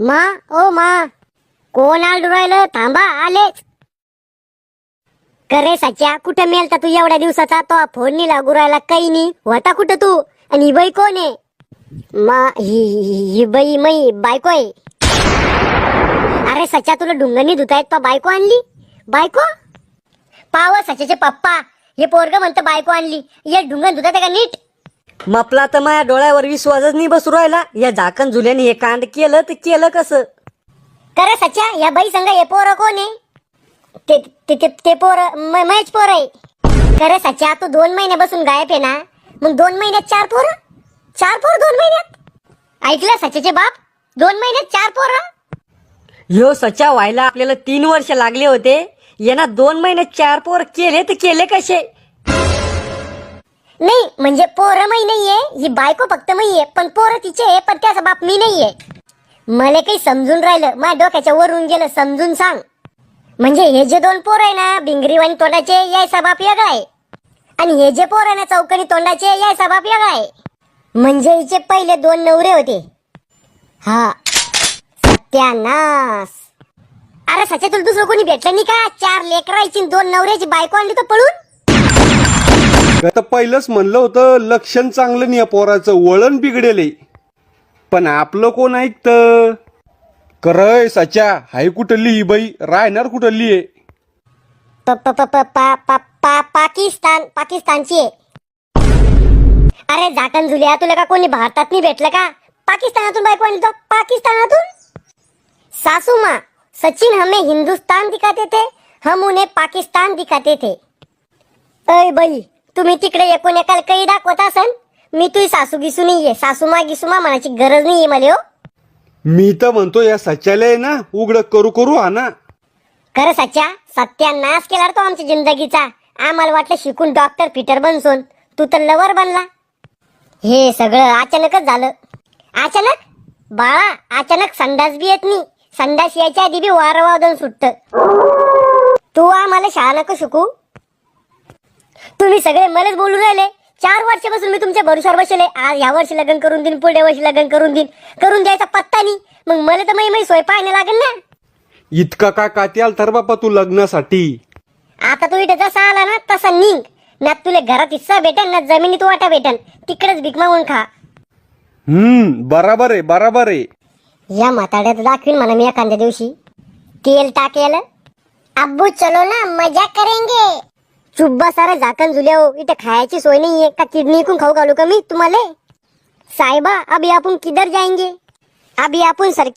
मा ओ मा कोण आलडू राहिलं थांबा आलेच. करे सच्या कुठं मेलता तू एवढ्या दिवसाचा? तो फोन नाही लागू राहिला काही नाही. होता कुठं तू? आणि ही बाई कोण आहे? मा ही ही- बाई मै बायको आहे. अरे सच्या तुला डुंगणी धुतायत पा बायको आणली? बायको? पाव सच्याचे पप्पा. हे पोरग म्हणतं बायको आणली. ये डुंगण धुतात का नीट? मपला तर माझ्या डोळ्यावर विश्वासच नाही बसू राहिला. या झाकण झुल्याने हे कांड केलं तर केलं कसं? करे सच्या या बाई संग हे पोरं कोण आहे? ते ते ते ते पोर महेश पोर आहे. करे सच्या तू दोन महिने बसून गायब आहे ना? मग दोन महिन्यात चार पोर? चार पोर दोन महिन्यात? ऐकलं सच्याचे बाप? दोन महिन्यात चार पोर? ह्यो सचा व्हायला आपल्याला तीन वर्ष लागले होते. यांना दोन महिन्यात चार पोर केले तर केले कसे? नाही म्हणजे पोर मै नाहीये ही बायको फक्त मी आहे पण पोर तिचे आहे पण त्याचा बाप मी नाहीये. मला काही समजून राहिलं माझ्या डोक्याच्या वरून गेलं समजून सांग. म्हणजे हे जे दोन पोर आहे ना भिंगरीवाणी तोंडाचे यायचा बाप वेगळा आहे. आणि हे जे पोर आहे ना चौकणी तोंडाचे यायचा बाप वेगळा आहे. म्हणजे हिचे पहिले दोन नवरे होते. हा सत्यानाश अरे सच्या तुला दुसरं कोणी भेटलं नाही का? चार लेकरायची आणि दोन नवऱ्याची बायको आणली तर पळून? तर पहिलंच म्हणलं होतं लक्षण चांगलं नाही या पोराचं वळण बिघडेल पण आपलं कोण ऐकतं? करय सच्या हाय कुठली ही बाई? राहणार कुठली आहे प प प प पा पा पा पाकिस्तान पाकिस्तानची आहे अरे झाकण झुल्या तुला का कोणी भारतात नाही भेटलं का? पाकिस्तानातून बायको आणली तो पाकिस्तानातून? सासू माँ सचिन हमें हिंदुस्तान दिखाते थे हम उन्हें पाकिस्तान दिखाते थे. अय बाई तुम्ही तिकडे एकूण एकाला काही दाखवत असन मी तुझी सासू गिसू नाहीये. सासू मा गिसू मा म्हणायची गरज नाहीये मला हो. मी तर म्हणतो या सच्याला आहे ना उघड करू करू हा ना. खरं सच्या सत्यानाश केला रे तो आमच्या जिंदगीचा. आम्हाला वाटलं शिकून डॉक्टर पीटर बनसून. तू तर लवर बनला. हे सगळं अचानकच झालं. अचानक? बाळा अचानक संडास बी येत नाही. संडास यायच्या आधी बी वारं वादन सुटत. तू आम्हाला शाळा नको शिकू. तुम्ही सगळे मलाच बोलून राहिले. चार वर्षापासून मी तुमच्या भरोशावर बसले आज ह्या वर्षी लग्न करून देईन पुढल्या वर्षी लग्न करून देईन. करून द्यायचा पत्ता नाही. मग मला तर मै मै सोय पाहायला लागेल ना. इतका का काती आल तर बापा तू लग्नासाठी? आता तू इथे जसा आला ना तसा निघ. ना तुला घरात हिस्सा भेटन ना जमिनीत वाटा भेटन. तिकडेच भीक मागून खा. हम्म बराबर आहे बराबर आहे. या म्हाताड्यात दाखवीन म्हणा मी एखाद्या दिवशी. तेल टाकेल. अब्बू चलो ना मजा करेंगे. चुब्बा सारा झाकण झुल्या हो इथे खायची सोय नाहीये. का किडनी इकून खाऊ घालू का मी तुम्हाला? साहेबा अभी आपण किधर जाएंगे अभी आपण सर